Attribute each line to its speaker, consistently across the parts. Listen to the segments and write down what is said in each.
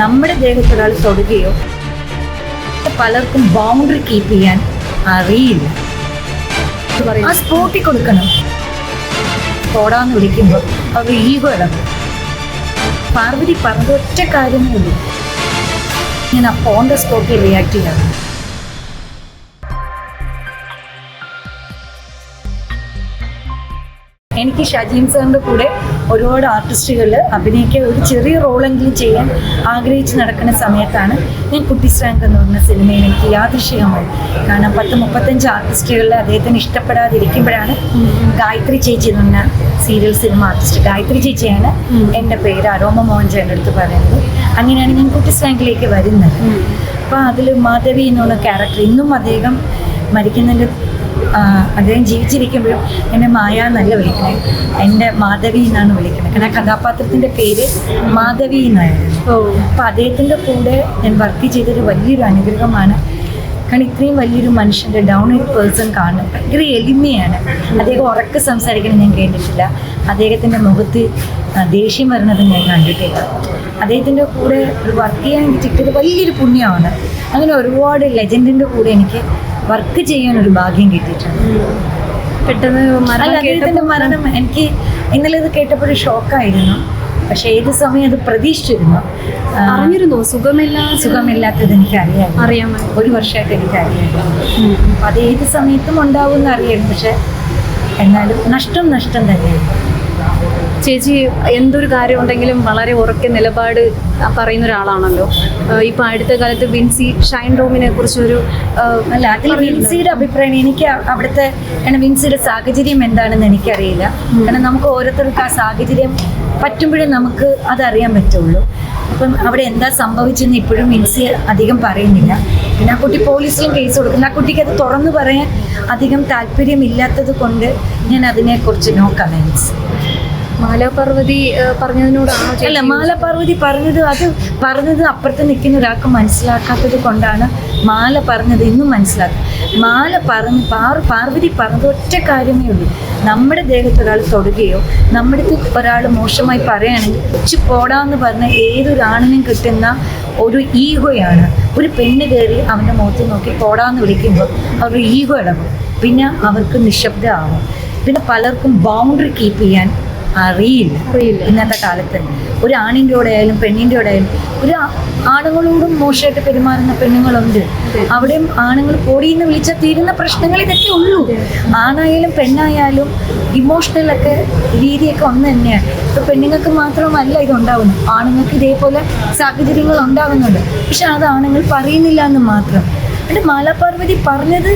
Speaker 1: നമ്മുടെ ദേഹത്ത് ഒരാൾ തൊടുകയോ പലർക്കും ബൗണ്ടറി കീപ്പ് ചെയ്യാൻ അറിയില്ല. ആ കൊടുക്കണം. തോടാന്ന് വിളിക്കുമ്പോൾ അവർ ഈഗോ ഇളകും പാർവതി പറഞ്ഞ ഒറ്റ കാര്യമേ ഉള്ളൂ. ആ ഓൺ ദ സ്പോട്ടിൽ റിയാക്ട് ചെയ്യണം എനിക്ക് ഷജീൻ സാറിന്റെ കൂടെ ഒരുപാട് ആർട്ടിസ്റ്റുകൾ അഭിനയിക്കാൻ ഒരു ചെറിയ റോളെങ്കിലും ചെയ്യാൻ ആഗ്രഹിച്ച് നടക്കുന്ന സമയത്താണ് ഞാൻ കുട്ടി കുട്ടിസ്രാങ്ക് എന്ന് പറഞ്ഞ സിനിമയിൽ എനിക്ക് യാദൃശ്യമായി കാരണം പത്ത് മുപ്പത്തഞ്ച് ആർട്ടിസ്റ്റുകളിൽ അദ്ദേഹത്തിന് ഇഷ്ടപ്പെടാതിരിക്കുമ്പോഴാണ് ഗായത്രി ചേച്ചി എന്ന് പറഞ്ഞ സീരിയൽ സിനിമ ആർട്ടിസ്റ്റ് ഗായത്രി ചേച്ചിയാണ് എന്റെ പേര് അരോമ മോഹൻ ചേട്ടന്റെ അടുത്ത് പറയുന്നത്. അങ്ങനെയാണ് ഞാൻ കുട്ടി സ്ട്രാങ്കിലേക്ക് വരുന്നത്. അപ്പോൾ അതിൽ മാധവി എന്നുള്ള ക്യാരക്ടർ ഇന്നും അദ്ദേഹം മരിക്കുന്നതിന്റെ അദ്ദേഹം ജീവിച്ചിരിക്കുമ്പോഴും എന്നെ മായ എന്നല്ല വിളിക്കണേ. എന്റെ മാധവി എന്നാണ് വിളിക്കുന്നത് കാരണം ആ കഥാപാത്രത്തിന്റെ പേര് മാധവി എന്നായിരുന്നു. അപ്പോൾ അദ്ദേഹത്തിന്റെ കൂടെ ഞാൻ വർക്ക് ചെയ്തൊരു വലിയൊരു അനുഗ്രഹമാണ്. കാരണം ഇത്രയും വലിയൊരു മനുഷ്യന്റെ ഡൗൺ ഇറ്റ് പേഴ്സൺ കാണും ഭയങ്കര എളിമയാണ്. അദ്ദേഹം ഉറക്കെ സംസാരിക്കണം ഞാൻ കേട്ടിട്ടില്ല. അദ്ദേഹത്തിന്റെ മുഖത്ത് ദേഷ്യം വരുന്നത് ഞാൻ കണ്ടിട്ടില്ല. അദ്ദേഹത്തിന്റെ കൂടെ ഒരു വർക്ക് ചെയ്യാൻ കിട്ടിയത് വലിയൊരു പുണ്യമാണ്. അങ്ങനെ ഒരുപാട് ലെജൻഡിന്റെ കൂടെ എനിക്ക് വർക്ക് ചെയ്യാൻ ഒരു ഭാഗ്യം കിട്ടിയിട്ടുണ്ട്.
Speaker 2: പെട്ടെന്ന് മരണം
Speaker 1: അദ്ദേഹത്തിന്റെ മരണം എനിക്ക് ഇന്നലെ ഇത് കേട്ടപ്പോൾ ഷോക്കായിരുന്നു. പക്ഷെ ഏത് സമയം അത് പ്രതീക്ഷിച്ചിരുന്നു.
Speaker 2: അറിഞ്ഞിരുന്നു? സുഖമില്ല
Speaker 1: സുഖമില്ലാത്തത് എനിക്ക് അറിയാം
Speaker 2: അറിയാമോ
Speaker 1: ഒരു വർഷമായിട്ട് എനിക്ക് അറിയാം അത് ഏത് സമയത്തും ഉണ്ടാവും എന്ന് അറിയാം പക്ഷെ എന്നാലും നഷ്ടം നഷ്ടം തന്നെയാണ്
Speaker 2: ചേച്ചി എന്തൊരു കാര്യം ഉണ്ടെങ്കിലും വളരെ ഉറക്കെ നിലപാട് പറയുന്ന ഒരാളാണല്ലോ. ഇപ്പൊ അടുത്ത കാലത്ത് വിൻസി ഷൈൻ റൂമിനെ കുറിച്ചൊരു
Speaker 1: അല്ല അതിൽ വിൻസിയുടെ അഭിപ്രായം എനിക്ക് അവിടുത്തെ വിൻസിയുടെ സാഹചര്യം എന്താണെന്ന് എനിക്കറിയില്ല. കാരണം നമുക്ക് ഓരോരുത്തർക്ക് ആ സാഹചര്യം പറ്റുമ്പോഴേ നമുക്ക് അതറിയാൻ പറ്റുള്ളൂ. അപ്പം അവിടെ എന്താ സംഭവിച്ചെന്ന് ഇപ്പോഴും വിൻസി അധികം പറയുന്നില്ല. പിന്നെ ആ കുട്ടി പോലീസിലും കേസ് കൊടുക്കുന്നു. ആ കുട്ടിക്ക് അത് തുറന്നു പറയാൻ അധികം താല്പര്യമില്ലാത്തത് കൊണ്ട് ഞാൻ അതിനെക്കുറിച്ച് നോ കമൻസ്.
Speaker 2: മാലാപർവതി പറഞ്ഞതിനോടാണോ
Speaker 1: അല്ല മാല പാർവതി പറഞ്ഞത് അത് പറഞ്ഞത് അപ്പുറത്ത് നിൽക്കുന്ന ഒരാൾക്ക് മനസ്സിലാക്കാത്തത് കൊണ്ടാണ് മാല പറഞ്ഞത് ഇന്നും മനസ്സിലാക്കും മാല പറഞ്ഞ് പാർ പാർവതി പറഞ്ഞത് ഒറ്റ കാര്യമേ ഉള്ളൂ. നമ്മുടെ ദേഹത്ത് ഒരാൾ തൊടുകയോ നമ്മുടെ ഒരാൾ മോശമായി പറയുകയാണെങ്കിൽ ഉച്ച പോടാന്ന് പറഞ്ഞ ഏതൊരാണിനും കിട്ടുന്ന ഒരു ഈഗോയാണ്. ഒരു പെണ്ണ് കയറി അവന്റെ മുഖത്ത് നോക്കി പോടാന്ന് വിളിക്കുമ്പോൾ അവരുടെ ഈഗോ ഇളകും. പിന്നെ അവർക്ക് നിശബ്ദമാവും പിന്നെ പലർക്കും ബൗണ്ടറി കീപ്പ് ചെയ്യാൻ അറിയില്ല.
Speaker 2: അറിയില്ല.
Speaker 1: ഇന്നത്തെ കാലത്ത്. ഒരു ആണിന്റെ കൂടെ ആയാലും പെണ്ണിന്റെ കൂടെ ആയാലും ഒരു ആണുങ്ങളോടും മോശമായിട്ട് പെരുമാറുന്ന പെണ്ണുങ്ങളുണ്ട്. അവിടെയും ആണുങ്ങൾ പൊടിയെന്ന് വിളിച്ചാൽ തീരുന്ന പ്രശ്നങ്ങൾ ഇതൊക്കെ ഉള്ളൂ. ആണായാലും പെണ്ണായാലും ഇമോഷണലൊക്കെ രീതിയൊക്കെ ഒന്ന് തന്നെയാണ്. ഇപ്പൊ പെണ്ണുങ്ങൾക്ക് മാത്രമല്ല ഇത് ഉണ്ടാവുന്നു ആണുങ്ങൾക്ക് ഇതേപോലെ സാഹചര്യങ്ങൾ ഉണ്ടാകുന്നുണ്ട് പക്ഷെ അത് ആണുങ്ങൾ പറയുന്നില്ല എന്ന് മാത്രം. എന്നിട്ട് മാലാപാർവതി പറഞ്ഞത്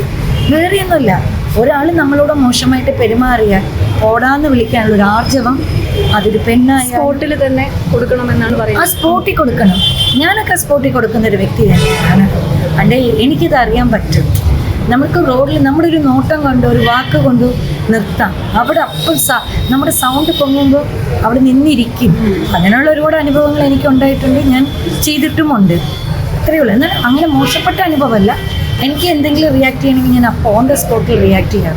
Speaker 1: വേറെയൊന്നുമല്ല. ഒരാൾ നമ്മളോട് മോശമായിട്ട് പെരുമാറിയാൽ ഓടാന്ന് വിളിക്കാനുള്ള ഒരു ആർജവം അതൊരു പെണ്ണായ
Speaker 2: സ്പോട്ടിൽ തന്നെ കൊടുക്കണമെന്നാണ്
Speaker 1: ആ
Speaker 2: പറയുന്നത്
Speaker 1: സ്പോട്ടിൽ കൊടുക്കണം. ഞാനൊക്കെ സ്പോട്ടിൽ കൊടുക്കുന്ന ഒരു വ്യക്തി തന്നെയാണ് അണ്ടേ എനിക്കിത് അറിയാൻ പറ്റും. നമുക്ക് റോഡിൽ നമ്മുടെ ഒരു നോട്ടം കൊണ്ട് ഒരു വാക്ക് കൊണ്ട് നിർത്താം. അവിടെ അപ്പം സ നമ്മുടെ സൗണ്ട് പൊങ്ങുമ്പോൾ അവിടെ നിന്നിരിക്കും. അങ്ങനെയുള്ള ഒരുപാട് അനുഭവങ്ങൾ എനിക്ക് ഉണ്ടായിട്ടുണ്ട്. ഞാൻ ചെയ്തിട്ടുമുണ്ട്. അത്രയേ ഉള്ളൂ. എന്നാൽ അങ്ങനെ മോശപ്പെട്ട അനുഭവമല്ല. എനിക്ക് എന്തെങ്കിലും റിയാക്ട് ചെയ്യണമെങ്കിൽ ഞാൻ അപ്പോൾ ഓൺ ദ സ്പോട്ടിൽ റിയാക്ട് ചെയ്യാം